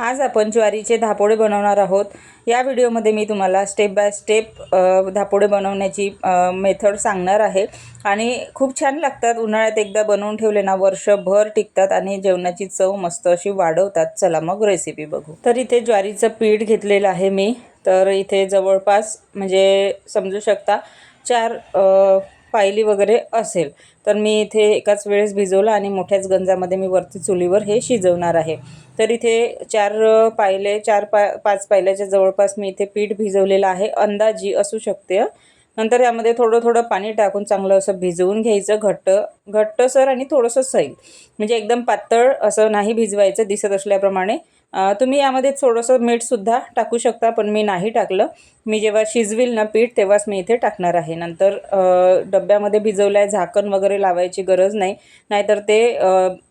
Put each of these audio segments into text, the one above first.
आज आपण ज्वारीचे धापोडे बनवणार आहोत. या व्हिडिओमध्ये मी तुम्हाला स्टेप बाय स्टेप धापोडे बनवण्याची मेथड सांगणार आहे. आणि खूप छान लागतात. उन्हाळ्यात एकदा बनवून ठेवले ना वर्षभर टिकतात आणि जेवणाची चव मस्त अशी वाढवतात. चला मग रेसिपी बघू. तर इथे ज्वारीचं पीठ घेतलेलं आहे मी. तर इथे जवळपास म्हणजे समजू शकता चार पायली वगैरे असेल. तर मी इथे एकाच वेळेस भिजवलं आणि मोठ्याच गंजामध्ये मी वरती चुलीवर हे शिजवणार आहे. तर इथे चार पायले चार पा पाच पायल्याच्या जवळपास मी इथे पीठ भिजवलेलं आहे. अंदाजी असू शकते नंतर यामध्ये थोडं थोडं पाणी टाकून चांगलं असं भिजवून घ्यायचं. घट्ट घट्टसर आणि थोडंसं सैल. म्हणजे एकदम पातळ असं नाही भिजवायचं दिसत असल्याप्रमाणे. तुम्ही यामध्ये थोडंसं मीठसुद्धा टाकू शकता पण मी नाही टाकलं. मी जेव्हा शिजविल ना पीठ तेव्हाच मी इथे टाकणार आहे. नंतर डब्यामध्ये भिजवलं आहे झाकण वगैरे लावायची गरज नाही. नाहीतर ते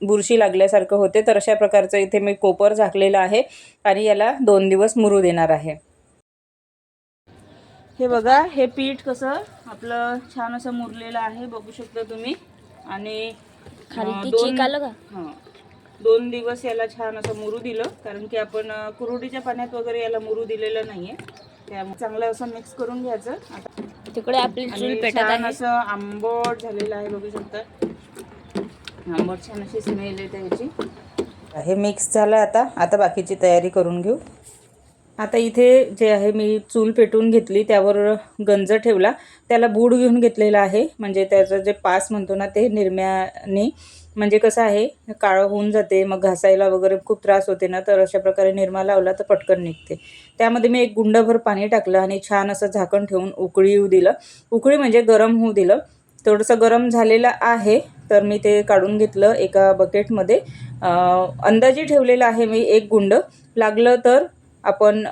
बुरशी लागल्यासारखं होते तर अशा प्रकारचं इथे मी कोपर झाकलेलं आहे आणि याला दोन दिवस मुरू देणार आहे. हे बघा हे पीठ कसं आपलं छान असं मुरलेलं आहे बघू शकता तुम्ही. आणि खाली दोन- आलं का? हां. दोन दिवस याला छान असं मुरू दिलं कारण की आपण कुरुडीच्या पाण्यात वगैरे याला मुरू दिलेलं नाहीये. त्यामुळे चांगलं असं मिक्स करून घ्यायचं. तिकडे आपली चूल आणि पेटत छान आहे. असं आंबट झालेलं आहे बघू शकता. आंबट छान अशी स्मेल येते ह्याची हे मिक्स झालं आता. आता बाकीची तयारी करून घेऊ. आता इथे जे आहे मी चूल पेटून घेतली त्यावर गंज ठेवला. त्याला बूड घेऊन घेतलेला आहे. म्हणजे त्याचं जे पास म्हणतो ना ते निरम्याने म्हणजे कसं आहे काळं होऊन जाते मग घासायला वगैरे खूप त्रास होते ना तर अशा प्रकारे निरमा लावला तर पटकन निघते. त्यामध्ये मी एक गुंडभर पाणी टाकलं आणि छान असं झाकण ठेवून उकळी येऊ दिलं. उकळी म्हणजे गरम होऊ दिलं. थोडंसं गरम झालेलं आहे तर मी ते काढून घेतलं एका बकेटमध्ये अंदाजे ठेवलेलं आहे मी एक गुंड. लागलं तर आपण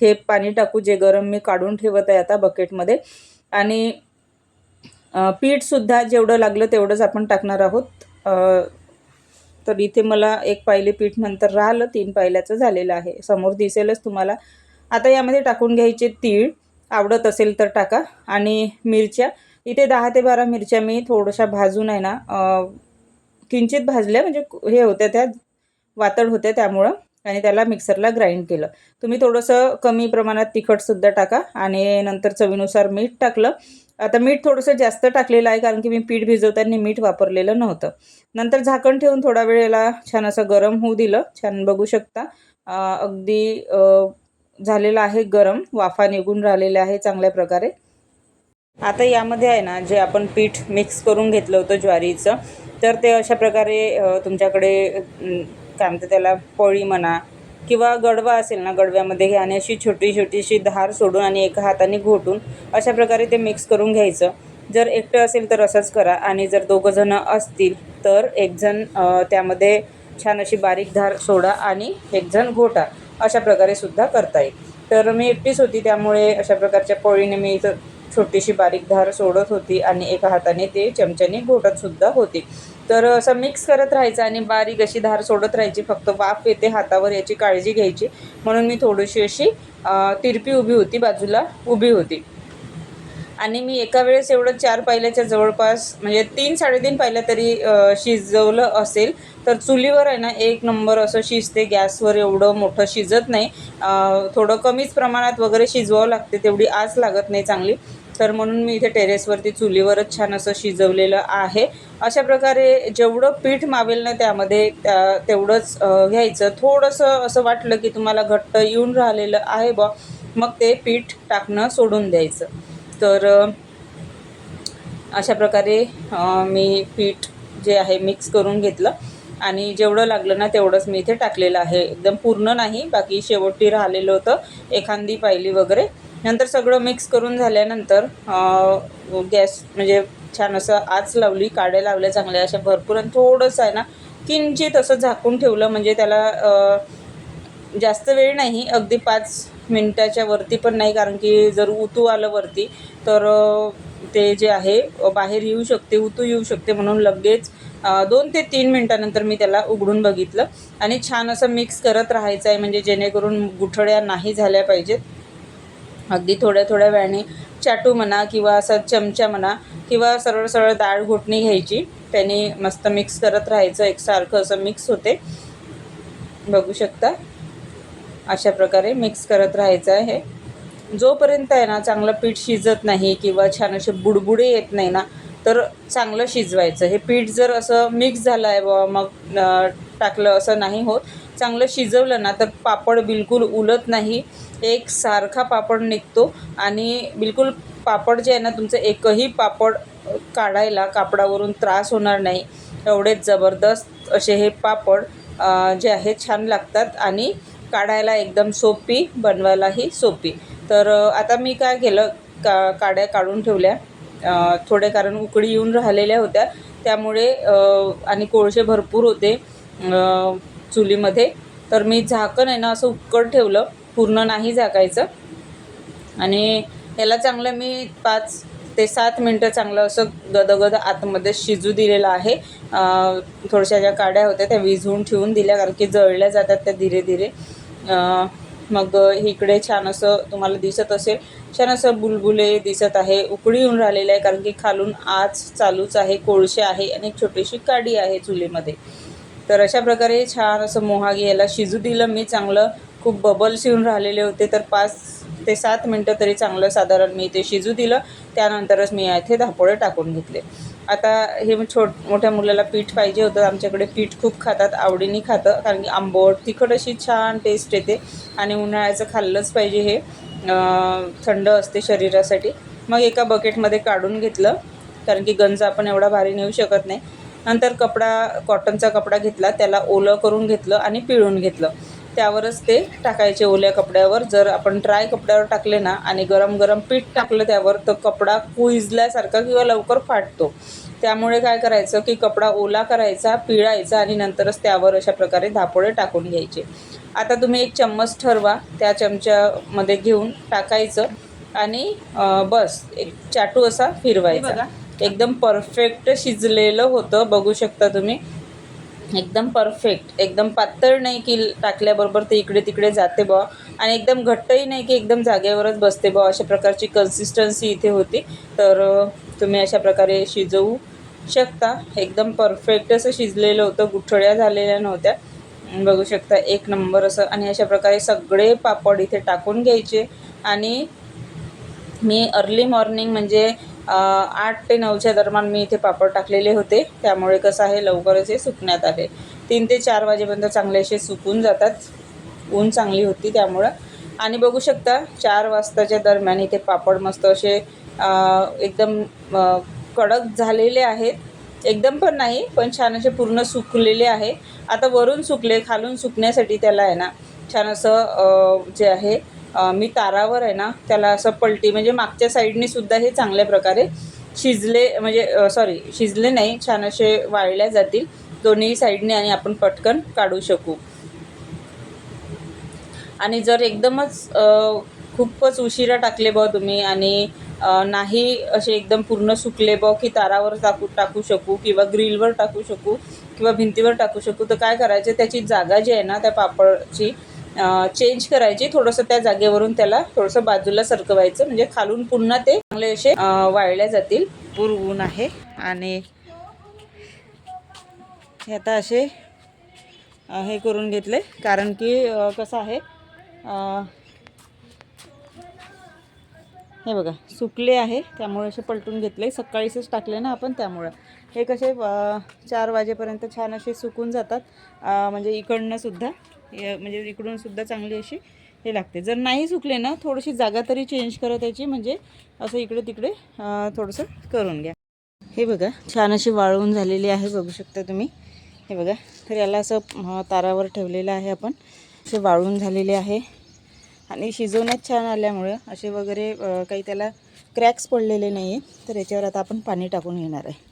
हे पाणी टाकू जे गरम मी काढून ठेवत आहे आता बकेटमध्ये आणि पीठसुद्धा जेवढं लागलं तेवढंच आपण टाकणार आहोत. तर इथे मला एक पायले पीठ नंतर राहिलं तीन पायल्याचं झालेलं आहे. समोर दिसेलच तुम्हाला. आता यामध्ये टाकून घ्यायचे तीळ. आवडत असेल तर टाका. आणि मिरच्या. इथे दहा ते बारा मिरच्या मी थोड्याशा भाजून आहे ना किंचित भाजल्या म्हणजे हे होत्या त्या वातड होत्या त्यामुळं. आणि त्याला मिक्सरला ग्राइंड केलं. तुम्ही थोडंसं कमी प्रमाणात तिखटसुद्धा टाका. आणि नंतर चवीनुसार मीठ टाकलं. आता मीठ थोडंसं जास्त टाकलेलं आहे कारण की मी पीठ भिजवताना मीठ वापरलेलं नव्हतं. नंतर झाकण ठेवून थोडा वेळेला छान असं गरम होऊ दिलं. छान बघू शकता. अगदी झालेलं आहे गरम. वाफा निघून राहिलेला आहे चांगल्या प्रकारे. आता यामध्ये आहे ना जे आपण पीठ मिक्स करून घेतलं होतं ज्वारीचं तर ते अशा प्रकारे तुमच्याकडे काय म्हणतात त्याला पोळी म्हणा किंवा गडवा असेल ना गडव्यामध्ये घ्या आणि अशी छोटी छोटीशी धार सोडून आणि एका हाताने घोटून अशा प्रकारे ते मिक्स करून घ्यायचं. जर एकटं असेल तर असंच करा आणि जर दोघंजणं असतील तर एकजण त्यामध्ये छान अशी बारीक धार सोडा आणि एकजण घोटा अशा प्रकारे सुद्धा करता येईल. तर मी एकटीच होती त्यामुळे अशा प्रकारच्या पोळीने मी इथं छोटीशी बारीक धार सोडत होती आणि एका हाताने ते चमच्याने घोटत सुद्धा होती. तर असं मिक्स करत राहायचं आणि बारीक अशी धार सोडत राहायची फक्त वाफ येते हातावर याची काळजी घ्यायची. म्हणून मी थोडीशी अशी तिरपी उभी होती बाजूला उभी होती. आणि मी एका वेळेस एवढं चार पायल्याच्या जवळपास म्हणजे तीन साडेतीन पायल्या तरी शिजवलं असेल तर चुलीवर आहे ना एक नंबर असं शिजते. गॅसवर एवढं मोठं शिजत नाही. थोडं कमीच प्रमाणात वगैरे शिजवावं लागते तेवढी आस लागत नाही चांगली. तर म्हणून मी इथे टेरेसवरती चुलीवरच छान असं शिजवलेलं आहे. अशा प्रकारे जेवढं पीठ मावेल ना त्यामध्ये त्या तेवढंच घ्यायचं. थोडंसं असं वाटलं की तुम्हाला घट्ट येऊन राहिलेलं आहे बा मग ते पीठ टाकणं सोडून द्यायचं. तर अशा प्रकारे मी पीठ जे आहे मिक्स करून घेतलं आणि जेवढं लागलं ना तेवढंच मी इथे टाकलेलं आहे. एकदम पूर्ण नाही बाकी शेवटी राहिलेलं होतं एखादी पायली वगैरे. नंतर सगळं मिक्स करून झाल्यानंतर गॅस म्हणजे छान असं आच लावली काड्या लावल्या चांगल्या अशा भरपूर आणि थोडंसं आहे ना किंचित असं झाकून ठेवलं म्हणजे त्याला जास्त वेळ नाही अगदी पाच मिनटाच्या वरती पण नाही कारण की जर उतू आलं वरती तर ते जे आहे बाहेर येऊ शकते उतू येऊ शकते म्हणून लगेच दोन ते तीन मिनटानंतर मी त्याला उघडून बघितलं. आणि छान असं मिक्स करत राहायचं आहे म्हणजे जेणेकरून गुठळ्या नाही झाल्या पाहिजेत. अगदी थोड्या थोड्या वेळाने चाटू म्हणा किंवा असं चमचा म्हणा किंवा सरळ सरळ डाळ घोटणी घ्यायची. त्याने मस्त मिक्स करत राहायचं एकसारखं असं मिक्स होते. बघू शकता अशा प्रकारे मिक्स करत राहायचं आहे. जोपर्यंत आहे ना चांगलं पीठ शिजत नाही किंवा छान असे बुडबुडे येत नाही ना तर चांगलं शिजवायचं. हे पीठ जर असं मिक्स झालं आहे बाबा मग टाकलं असं नाही होत. चांगलं शिजवलं ना तर पापड बिलकुल उलत नाही. एक सारखा पापड निघतो आणि बिलकुल पापड जे आहे ना तुमचं एकही पापड काढायला कापडावरून त्रास होणार नाही. एवढेच जबरदस्त असे हे पापड जे आहे छान लागतात आणि काढायला एकदम सोपी बनवायलाही सोपी. तर आता मी काय केलं का काड्या काढून ठेवल्या. थोडे कारण उकडी येऊन राहिलेल्या होत्या. त्यामुळे आणि कोळसे भरपूर होते. चुलीमध्ये. तर मी झाकण आहे ना असं उक्कड ठेवलं. पूर्ण नाही झाकायचं. आणि ह्याला चांगलं मी पाच ते सात मिनटं चांगलं असं गदगद आतमध्ये शिजू दिलेलं आहे. थोड्याशा ज्या काड्या होत्या त्या विझवून ठेवून दिल्या कारण की जळल्या जातात त्या धीरे धीरे. मग इकडे छान असं तुम्हाला दिसत असेल. छान असं बुलबुले दिसत आहे. उकळी येऊन राहिलेलं आहे कारण की खालून आज चालूच आहे कोळसे आहे आणि एक छोटीशी काडी आहे चुलीमध्ये. तर अशा प्रकारे छान असं मोहागी याला शिजू दिलं मी चांगलं खूप बबल्स येऊन राहिलेले होते. तर पाच ते सात मिनटं तरी चांगलं साधारण मी ते शिजू दिलं. त्यानंतरच मी इथे धापोळे टाकून घेतले. आता हे मी छोट मोठ्या मुलाला पीठ पाहिजे होतं. आमच्याकडे पीठ खूप खातात आवडीने खातं. कारण की आंबट तिखट अशी छान टेस्ट येते. आणि उन्हाळ्याचं खाल्लंच पाहिजे हे थंड असते शरीरासाठी. मग एका बकेटमध्ये काढून घेतलं. कारण की गंज आपण एवढा भारी नेऊ शकत नाही. नंतर कपडा कॉटनचा कपडा घेतला त्याला ओलं करून घेतलं आणि पिळून घेतलं. त्यावरच ते टाकायचे ओल्या कपड्यावर. जर आपण ड्राय कपड्यावर टाकले ना आणि गरम गरम पीठ टाकलं त्यावर तर कपडा कुजल्यासारखा किंवा लवकर फाटतो. त्यामुळे काय करायचं की कपडा ओला करायचा पिळायचा आणि नंतरच त्यावर अशा प्रकारे धापोळे टाकून घ्यायचे. आता तुम्ही एक चम्मच ठरवा त्या चमच्यामध्ये घेऊन टाकायचं आणि बस एक चाटू असा फिरवायचा. एकदम परफेक्ट शिजलेलं होतं. बघू शकता तुम्ही. एकदम परफेक्ट एकदम पातळ नाही की टाकल्याबरोबर ते इकडे तिकडे जाते बा आणि एकदम घट्टही नाही की एकदम जागेवरच बसते बा अशा प्रकारची कन्सिस्टन्सी इथे होती. तर तुम्ही अशा प्रकारे शिजवू शकता. एकदम परफेक्ट असं शिजलेलं होतं. गुठळ्या झालेल्या नव्हत्या. बघू शकता एक नंबर असं. आणि अशा प्रकारे सगळे पापड इथे टाकून घ्यायचे. आणि मी अर्ली मॉर्निंग म्हणजे आठ ते नऊच्या दरम्यान मी इथे पापड टाकलेले होते. त्यामुळे कसं आहे लवकरच हे सुकण्यात आले. तीन ते चार वाजेपर्यंत चांगले असे सुकून जातात. ऊन चांगली होती त्यामुळं. आणि बघू शकता चार वाजताच्या दरम्यान इथे पापड मस्त असे एकदम कडक झालेले आहेत. एकदम पण नाही पण छान असे पूर्ण सुकलेले आहे. आता वरून सुकले खालून सुकण्यासाठी त्याला आहे ना छान असं जे आहे मी तारावर आहे ना त्याला असं पलटी म्हणजे मागच्या साईडने सुद्धा हे चांगल्या प्रकारे शिजले म्हणजे सॉरी शिजले नाही छान असे वाळल्या जातील. दोन्ही साईडने आणि आपण पटकन काढू शकू. आणि जर एकदमच खूपच उशिरा टाकले बा तुम्ही आणि नाही असे एकदम पूर्ण सुकले बा की तारावर टाकू टाकू शकू किंवा ग्रिलवर टाकू शकू किंवा भिंतीवर टाकू शकू तर काय करायचं त्याची जागा जी आहे ना त्या पापडची चेंज करायची. थोडंसं त्या जागेवरून त्याला थोडंसं बाजूला सरकवायचं. म्हणजे खालून पुन्हा ते चांगले असे वाळल्या जातील. पूर ऊन आहे. आणि हे आता असे हे करून घेतले. कारण की कसं आहे हे बघा सुकले आहे. त्यामुळे असे पलटून घेतले. सकाळीच टाकले ना आपण त्यामुळं. हे कसे चार वाजेपर्यंत छान असे सुकून जातात. म्हणजे इकडनंसुद्धा म्हणजे इकडूनसुद्धा चांगली अशी हे लागते. जर नाही सुकले ना थोडीशी जागा तरी चेंज करत याची म्हणजे असं इकडे तिकडे थोडंसं करून घ्या. हे बघा छान अशी वाळवून झालेली आहे बघू शकता तुम्ही. हे बघा तर याला असं तारावर ठेवलेलं आहे आपण. असे वाळून झालेले आहे. आणि शिजवण्यात छान आल्यामुळं असे वगैरे काही त्याला क्रॅक्स पडलेले नाही आहे तर याच्यावर आता आपण पाणी टाकून घेणार आहे.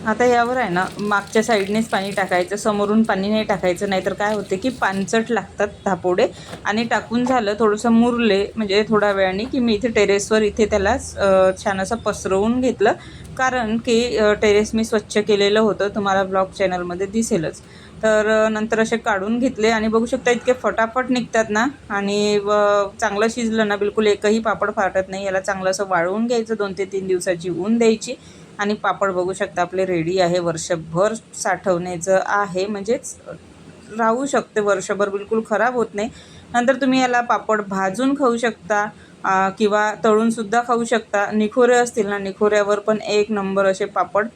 आता यावर आहे ना मागच्या साईडनेच पाणी टाकायचं समोरून पाणी नाही टाकायचं नाहीतर काय होते की पानचट लागतात धापोडे आणि टाकून झालं थोडंसं मुरले म्हणजे थोड्या वेळाने की मी इथे टेरेसवर इथे त्याला छान असं पसरवून घेतलं. कारण की टेरेस मी स्वच्छ केलेलं होतं तुम्हाला ब्लॉग चॅनलमध्ये दिसेलच. तर नंतर असे काढून घेतले आणि बघू शकता इतके फटाफट निघतात ना आणि व चांगलं शिजलं ना बिलकुल एकही पापड फाटत नाही याला चांगलं असं वाळवून घ्यायचं दोन ते तीन दिवसाची ऊन द्यायची. आणि पापड बघू शकता आपले रेडी आहे. वर्षभर साठवण्याचं आहे. म्हणजेच राहू शकते. वर्षभर बिलकुल खराब होत नाही. नंतर तुम्ही याला पापड भाजून खाऊ शकता किंवा तळूनसुद्धा खाऊ शकता. निखोरे असतील ना निखोऱ्यावर पण एक नंबर असे पापड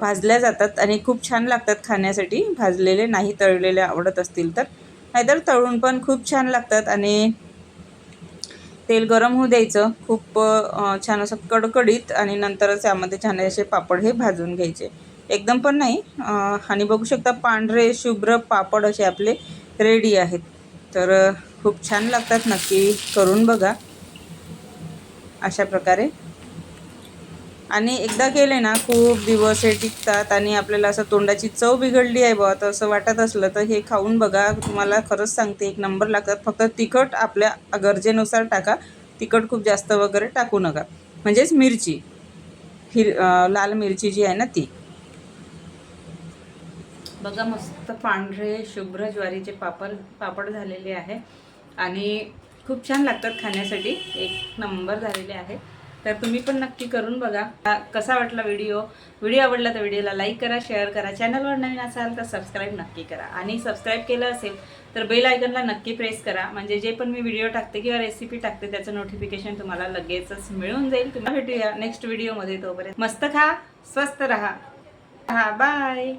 भाजल्या जातात आणि खूप छान लागतात खाण्यासाठी. भाजलेले नाही तळलेले आवडत असतील तर. नाहीतर तळून पण खूप छान लागतात आणि तेल गरम होऊ द्यायचं खूप छान असं कडकडीत आणि नंतरच यामध्ये छान असे पापड हे भाजून घ्यायचे. एकदम पण नाही आणि बघू शकता पांढरे शुभ्र पापड असे आपले रेडी आहेत. तर खूप छान लागतात नक्की करून बघा. अशा प्रकारे. आणि एकदा केले ना खूप दिवस हे टिकतात आणि आपल्याला असं तोंडाची चव बिघडली आहे बुवा. तर असं वाटत असलं तर हे खाऊन बघा. तुम्हाला खरंच सांगते एक नंबर लागतात. फक्त तिखट आपल्या गरजेनुसार टाका. तिखट खूप जास्त वगैरे टाकू नका. म्हणजेच मिरची. हिर लाल मिरची जी आहे ना ती. बघा मस्त पांढरे शुभ्र ज्वारीचे पापड पापड झालेले आहे. आणि खूप छान लागतात खाण्यासाठी. एक नंबर झालेले आहे. तर तुम्ही पण नक्की करून बघा. कसा वाटला व्हिडिओ? व्हिडिओ आवडला तर व्हिडिओला लाईक करा शेअर करा. चॅनलवर नवीन असाल तर सबस्क्राईब नक्की करा. आणि सबस्क्राईब केलं असेल तर बेल आयकनला नक्की प्रेस करा. म्हणजे जे पण मी व्हिडिओ टाकते किंवा रेसिपी टाकते त्याचं नोटिफिकेशन तुम्हाला लगेचच मिळून जाईल. तुम्हाला भेटूया नेक्स्ट व्हिडिओमध्ये तोपर्यंत. मस्त खा स्वस्त राहा. हा बाय